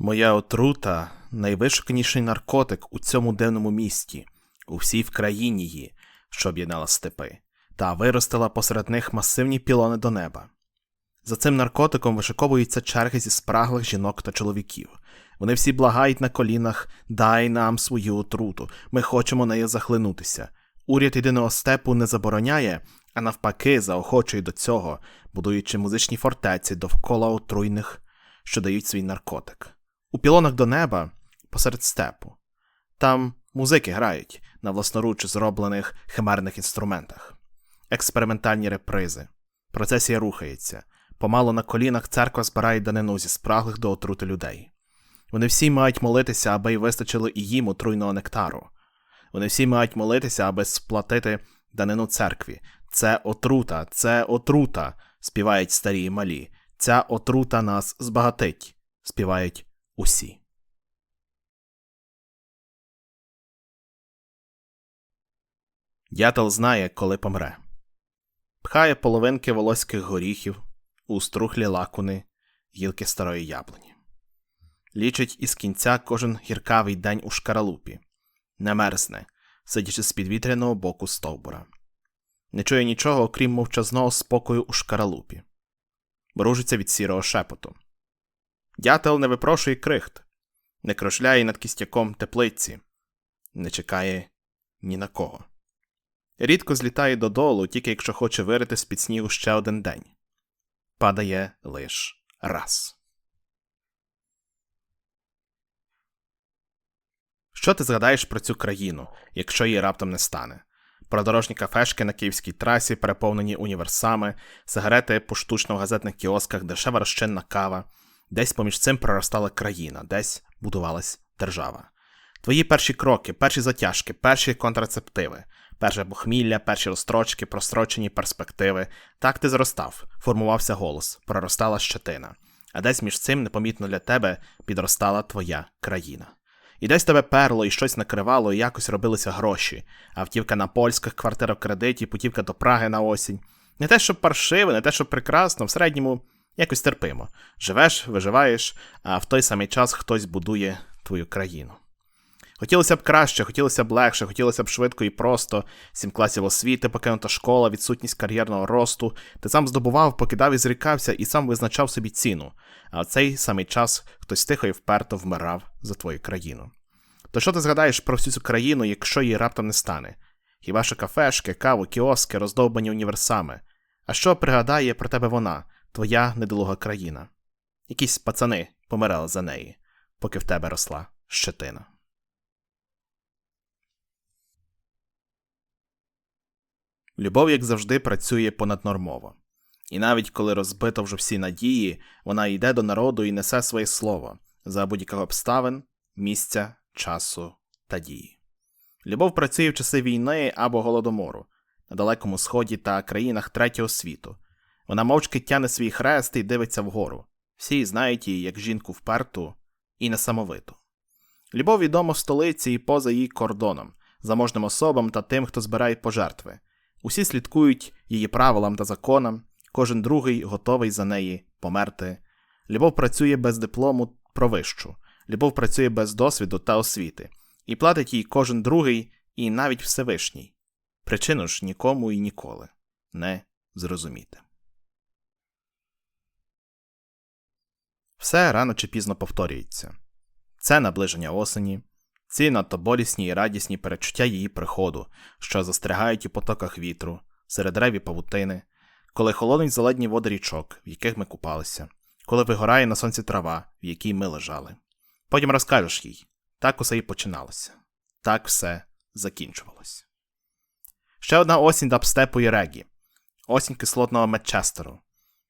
Моя отрута найвишуканіший наркотик у цьому дивному місті, у всій в країні її, що об'єднала степи, та виростила посеред них масивні пілони до неба. За цим наркотиком вишиковуються черги зі спраглих жінок та чоловіків. Вони всі благають на колінах дай нам свою отруту, ми хочемо нею захлинутися. Уряд єдиного степу не забороняє, а навпаки, заохочує до цього, будуючи музичні фортеці довкола отруйних, що дають свій наркотик. У пілонах до неба посеред степу. Там музики грають на власноруч зроблених химерних інструментах, експериментальні репризи. Процесія рухається. Помало на колінах церква збирає данину зі спраглих до отрути людей. Вони всі мають молитися, аби й вистачило і їм отруйного нектару. Вони всі мають молитися, аби сплатити данину церкві. Це отрута, це отрута, співають старі і малі. Ця отрута нас збагатить, співають усі. Дятел знає, коли помре. Пхає половинки волоських горіхів, у струхлі лакуни, гілки старої яблуні. Лічить із кінця кожен гіркавий день у шкаралупі, не мерзне, сидячи з підвітряного боку стовбура. Не чує нічого, окрім мовчазного спокою у шкаралупі. Бружиться від сірого шепоту. Дятел не випрошує крихт, не крошляє над кістяком теплиці, не чекає ні на кого. Рідко злітає додолу, тільки якщо хоче вирити з під снігу ще один день. Падає лиш раз. Що ти згадаєш про цю країну, якщо її раптом не стане? Продорожні кафешки на київській трасі, переповнені універсами, сигарети поштучно в газетних кіосках, дешева розчинна кава. Десь поміж цим проростала країна, десь будувалась держава. Твої перші кроки, перші затяжки, перші контрацептиви, перше похмілля, перші розстрочки, прострочені перспективи. Так ти зростав, формувався голос, проростала щетина. А десь між цим непомітно для тебе підростала твоя країна. І десь тебе перло і щось накривало, і якось робилися гроші. Автівка на польських, квартира в кредиті, путівка до Праги на осінь. Не те, що паршиво, не те, що прекрасно, в середньому якось терпимо. Живеш, виживаєш, а в той самий час хтось будує твою країну. Хотілося б краще, хотілося б легше, хотілося б швидко і просто, сім класів освіти, покинута школа, відсутність кар'єрного росту. Ти сам здобував, покидав і зрікався, і сам визначав собі ціну. А в цей самий час хтось тихо і вперто вмирав за твою країну. То що ти згадаєш про всю цю країну, якщо її раптом не стане? Хіба що кафешки, каву, кіоски, роздовбані універсами? А що пригадає про тебе вона, твоя недолуга країна? Якісь пацани помирали за неї, поки в тебе росла щетина. Любов, як завжди, працює понаднормово. І навіть коли розбито вже всі надії, вона йде до народу і несе своє слово за будь-яких обставин, місця, часу та дії. Любов працює в часи війни або голодомору, на Далекому Сході та країнах третього світу. Вона мовчки тяне свій хрест і дивиться вгору. Всі знають її як жінку вперту і несамовиту. Любов відома в столиці і поза її кордоном, заможним особам та тим, хто збирає пожертви. Усі слідкують її правилам та законам, кожен другий готовий за неї померти. Любов працює без диплому про вищу, любов працює без досвіду та освіти, і платить їй кожен другий і навіть Всевишній. Причину ж нікому і ніколи не зрозуміти. Все рано чи пізно повторюється це наближення осені, ці надто болісні і радісні перечуття її приходу, що застрягають у потоках вітру, серед реві павутини, коли холоднуть зелені води річок, в яких ми купалися, коли вигорає на сонці трава, в якій ми лежали. Потім розкажеш їй так усе і починалося, так все закінчувалося. Ще одна осінь дабстепу і регі, осінь кислотного медчестеру,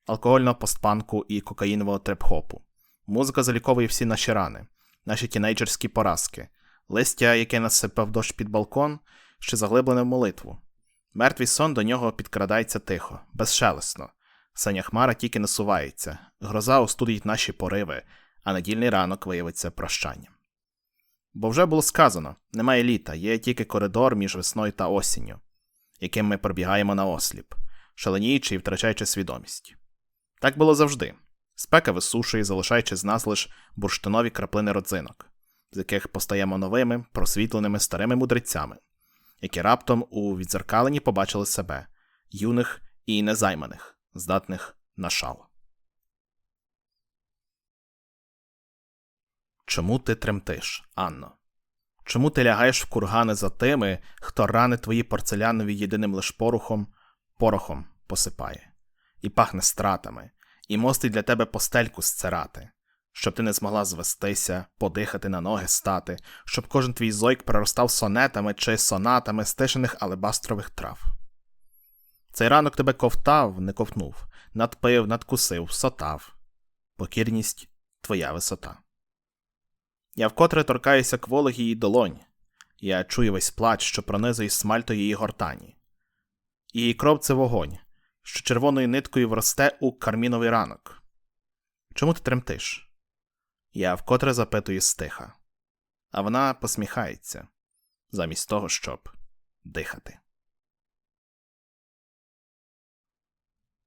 алкогольного постпанку і кокаїнового треп-хопу. Музика заліковує всі наші рани, наші тінейджерські поразки, листя, яке насипав дощ під балкон, ще заглиблене в молитву. Мертвий сон до нього підкрадається тихо, безшелесно. Синя хмара тільки насувається, гроза остудить наші пориви, а недільний ранок виявиться прощанням. Бо вже було сказано немає літа, є тільки коридор між весною та осінню, яким ми пробігаємо на осліп, шаленіючи і втрачаючи свідомість. Так було завжди. Спека висушує, залишаючи з нас лише бурштинові краплини родзинок, з яких постаємо новими, просвітленими старими мудрецями, які раптом у відзеркаленні побачили себе, юних і незайманих, здатних на шал. Чому ти тремтиш, Анно? Чому ти лягаєш в кургани за тими, хто рани твої порцелянові єдиним лиш порохом, порохом посипає, і пахне стратами, і мостить для тебе постельку сцерати, щоб ти не змогла звестися, подихати на ноги стати, щоб кожен твій зойк проростав сонетами чи сонатами стишених алебастрових трав. Цей ранок тебе ковтав, не ковтнув, надпив, надкусив, сотав. Покірність твоя висота. Я вкотре торкаюся кволих її долонь. Я чую весь плач, що пронизує смальто її гортані. Її кров це вогонь, що червоною ниткою вросте у карміновий ранок. Чому ти тремтиш? Я вкотре запитую стиха, а вона посміхається, замість того, щоб дихати.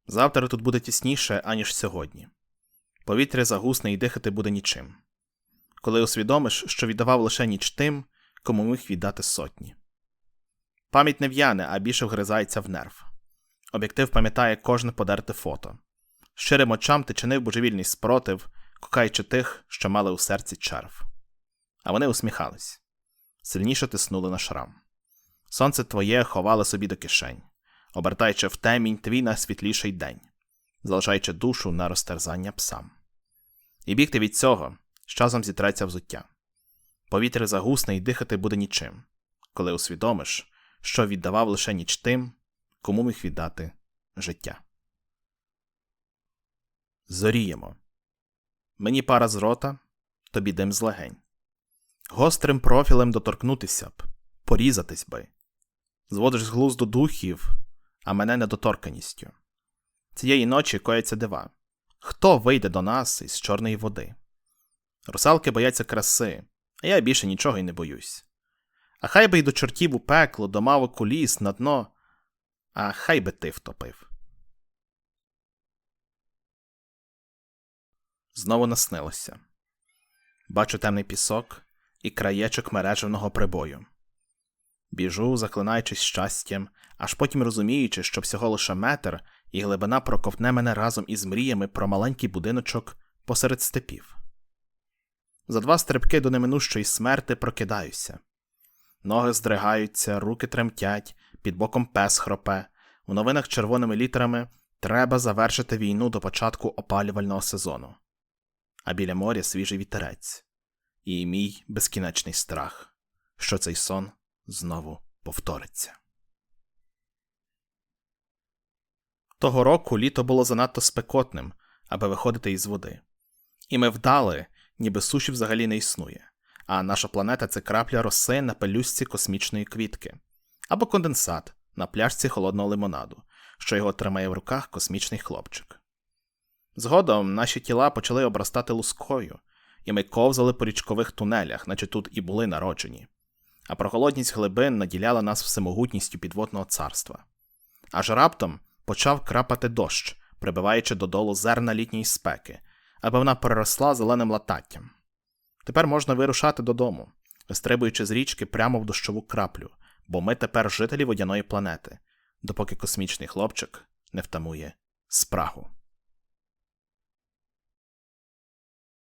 Завтра тут буде тісніше, аніж сьогодні. Повітря загусне і дихати буде нічим. Коли усвідомиш, що віддавав лише ніч тим, кому міг віддати сотні. Пам'ять не в'яне, а більше вгризається в нерв. Об'єктив пам'ятає кожне подерте фото. Щирим очам ти чинив божевільний спротив, кукаючи тих, що мали у серці черв. А вони усміхались, сильніше тиснули на шрам. Сонце твоє ховало собі до кишень, обертаючи в темінь твій найсвітліший день, залишаючи душу на розтерзання псам. І бігти від цього з часом зітреться взуття. Повітря загусне і дихати буде нічим, коли усвідомиш, що віддавав лише ніч тим, кому міг віддати життя. Зоріємо. Мені пара з рота, тобі дим з легень. Гострим профілем доторкнутися б, порізатись би. Зводиш з глузду духів, а мене недоторканістю. Цієї ночі кояться дива. Хто вийде до нас із чорної води? Русалки бояться краси, а я більше нічого й не боюсь. А хай би й до чортів у пекло, до мавок у ліс, на дно, а хай би ти втопив. Знову наснилося. Бачу темний пісок і краєчок мережевного прибою. Біжу, заклинаючись щастям, аж потім розуміючи, що всього лише метр, і глибина проковтне мене разом із мріями про маленький будиночок посеред степів. За два стрибки до неминущої смерти прокидаюся. Ноги здригаються, руки тремтять, під боком пес хропе. У новинах червоними літерами треба завершити війну до початку опалювального сезону. А біля моря свіжий вітерець. І мій безкінечний страх, що цей сон знову повториться. Того року літо було занадто спекотним, аби виходити із води. І ми вдали, ніби суші взагалі не існує, а наша планета це крапля роси на пелюстці космічної квітки, або конденсат на пляшці холодного лимонаду, що його тримає в руках космічний хлопчик. Згодом наші тіла почали обростати лускою, і ми ковзали по річкових тунелях, наче тут і були народжені, а прохолодність глибин наділяла нас всемогутністю підводного царства. Аж раптом почав крапати дощ, прибиваючи додолу зерна літньої спеки, аби вона переросла зеленим лататтям. Тепер можна вирушати додому, вистрибуючи з річки прямо в дощову краплю, бо ми тепер жителі водяної планети, допоки космічний хлопчик не втамує спрагу.